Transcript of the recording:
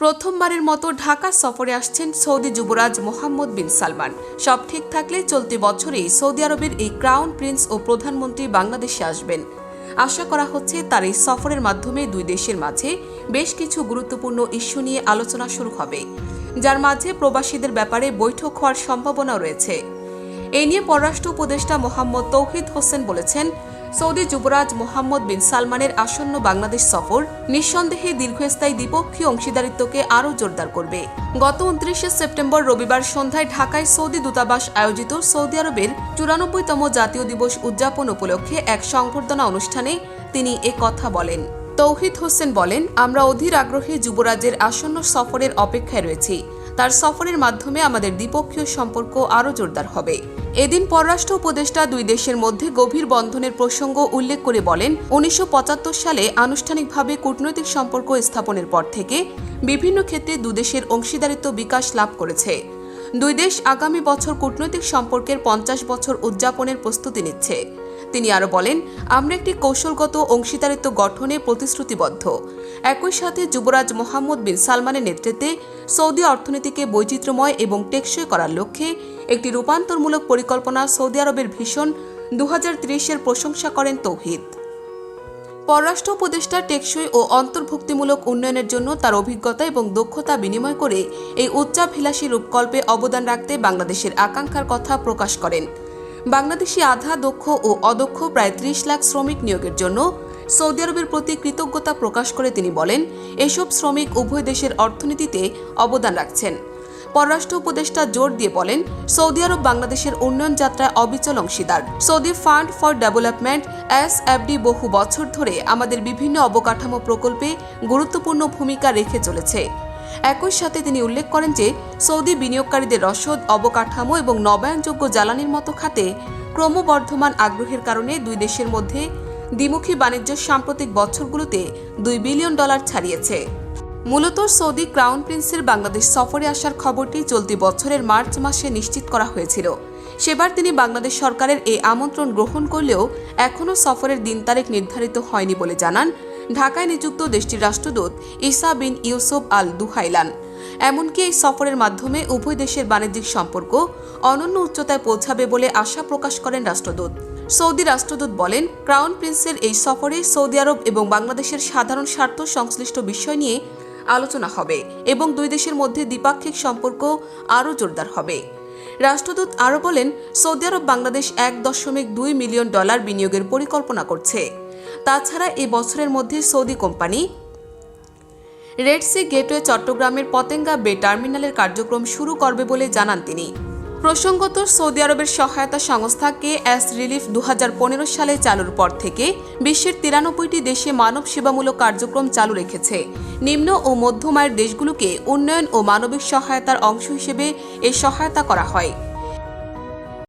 প্রথমবারের মতো ঢাকা সফরে আসছেন সৌদি যুবরাজ মোহাম্মদ বিন সালমান। সব ঠিক থাকলে চলতি বছরেই সৌদি আরবের এই ক্রাউন প্রিন্স ও প্রধানমন্ত্রী বাংলাদেশে আসবেন। আশা করা হচ্ছে তার এই সফরের মাধ্যমে দুই দেশের মাঝে বেশ কিছু গুরুত্বপূর্ণ ইস্যু নিয়ে আলোচনা শুরু হবে, যার মাঝে প্রবাসীদের ব্যাপারে বৈঠক হওয়ার সম্ভাবনা রয়েছে। এ নিয়ে পররাষ্ট্র উপদেষ্টা মোহাম্মদ তৌহিদ হোসেন বলেছেন সৌদি যুবরাজ মোহাম্মদ বিন সালমানের আসন্ন বাংলাদেশ সফর নিঃসন্দেহে দীর্ঘস্থায়ী দ্বিপক্ষীয় অংশীদারিত্বকে আরও জোরদার করবে। গত উনত্রিশে সেপ্টেম্বর রবিবার সন্ধ্যায় ঢাকায় সৌদি দূতাবাস আয়োজিত সৌদি আরবের চুরানব্বইতম জাতীয় দিবস উদযাপন উপলক্ষে এক সংবর্ধনা অনুষ্ঠানে তিনি এ কথা বলেন। তৌহিদ হোসেন বলেন, আমরা অধীর আগ্রহে যুবরাজের আসন্ন সফরের অপেক্ষায় রয়েছি। তার সফরের মাধ্যমে আমাদের দ্বিপক্ষীয় সম্পর্ক আরও জোরদার হবে। এদিন পররাষ্ট্র উপদেষ্টা দুই দেশের মধ্যে গভীর বন্ধনের প্রসঙ্গ উল্লেখ করে বলেন, উনিশশো পঁচাত্তর সালে আনুষ্ঠানিকভাবে কূটনৈতিক সম্পর্ক স্থাপনের পর থেকে বিভিন্ন ক্ষেত্রে দুদেশের অংশীদারিত্ব বিকাশ লাভ করেছে। দুই দেশ আগামী বছর কূটনৈতিক সম্পর্কের পঞ্চাশ বছর উদযাপনের প্রস্তুতি নিচ্ছে। তিনি আরও বলেন, আমরা একটি কৌশলগত অংশীদারিত্ব গঠনে প্রতিশ্রুতিবদ্ধ। একই সাথে যুবরাজ মোহাম্মদ বিন সালমানের নেতৃত্বে সৌদি অর্থনীতিকে বৈচিত্র্যময় এবং টেকসই করার লক্ষ্যে একটি রূপান্তরমূলক পরিকল্পনা সৌদি আরবের ভীষণ দু এর প্রশংসা করেন তৌহিদ। পররাষ্ট্র উপদেষ্টা টেকসই ও অন্তর্ভুক্তিমূলক উন্নয়নের জন্য তার অভিজ্ঞতা এবং দক্ষতা বিনিময় করে এই উচ্চাভিলাষী রূপকল্পে অবদান রাখতে বাংলাদেশের আকাঙ্ক্ষার কথা প্রকাশ করেন। বাংলাদেশি আধা, দক্ষ ও অদক্ষ প্রায় ত্রিশ লাখ শ্রমিক নিয়োগের জন্য সৌদি আরবের প্রতি কৃতজ্ঞতা প্রকাশ করে তিনি বলেন, এসব শ্রমিক উভয় দেশের অর্থনীতিতে অবদান রাখছেন। পররাষ্ট্র উপদেষ্টা জোর দিয়ে বলেন, সৌদি আরব বাংলাদেশের উন্নয়ন যাত্রায় অবিচল অংশীদার। সৌদি ফান্ড ফর ডেভেলপমেন্ট এস বহু বছর ধরে আমাদের বিভিন্ন অবকাঠামো প্রকল্পে গুরুত্বপূর্ণ ভূমিকা রেখে চলেছে। একই সাথে তিনি উল্লেখ করেন যে, সৌদি বিনিয়োগকারীদের রসদ, অবকাঠামো এবং নবায়নযোগ্য জ্বালানির মতো খাতে ক্রমবর্ধমান আগ্রহের কারণে দুই দেশের মধ্যে দ্বিমুখী বাণিজ্য সাম্প্রতিক বছরগুলোতে দুই বিলিয়ন ডলার ছাড়িয়েছে। মূলত সৌদি ক্রাউন প্রিন্সের বাংলাদেশ সফরে আসার খবরটি চলতি বছরের মার্চ মাসে নিশ্চিত করা হয়েছিল। সেবার তিনি বাংলাদেশ সরকারের এই আমন্ত্রণ গ্রহণ করলেও এখনও সফরের দিন তারিখ নির্ধারিত হয়নি বলে জানান ঢাকায় নিযুক্ত দেশটির রাষ্ট্রদূত ইসা বিন ইউসুফ আল দুহাইলান। এমনকি এই সফরের মাধ্যমে উভয় দেশের বাণিজ্যিক সম্পর্ক অনন্য উচ্চতায় পৌঁছাবে বলে আশা প্রকাশ করেন রাষ্ট্রদূত। সৌদি রাষ্ট্রদূত বলেন, ক্রাউন প্রিন্সের এই সফরে সৌদি আরব এবং বাংলাদেশের সাধারণ স্বার্থ সংশ্লিষ্ট বিষয় নিয়ে আলোচনা হবে এবং দুই দেশের মধ্যে দ্বিপাক্ষিক সম্পর্ক আরও জোরদার হবে। রাষ্ট্রদূত আরও বলেন, সৌদি আরব বাংলাদেশ এক দশমিক দুই মিলিয়ন ডলার বিনিয়োগের পরিকল্পনা করছে। তাছাড়া এ বছরের মধ্যে Saudi company Red Sea gateway চট্টগ্রামের পতেঙ্গা বে টার্মিনালের কার্যক্রম শুরু করবে বলে জানান তিনি। প্রসঙ্গত, সৌদি আরবের সহায়তা সংস্থা কে এস রিলিফ দু হাজার পনেরো সালে চালুর পর থেকে বিশ্বের তিরানব্বইটি দেশে মানব সেবামূলক কার্যক্রম চালু রেখেছে। নিম্ন ও মধ্যমায়ের দেশগুলোকে উন্নয়ন ও মানবিক সহায়তার অংশ হিসেবে এই সহায়তা করা হয়।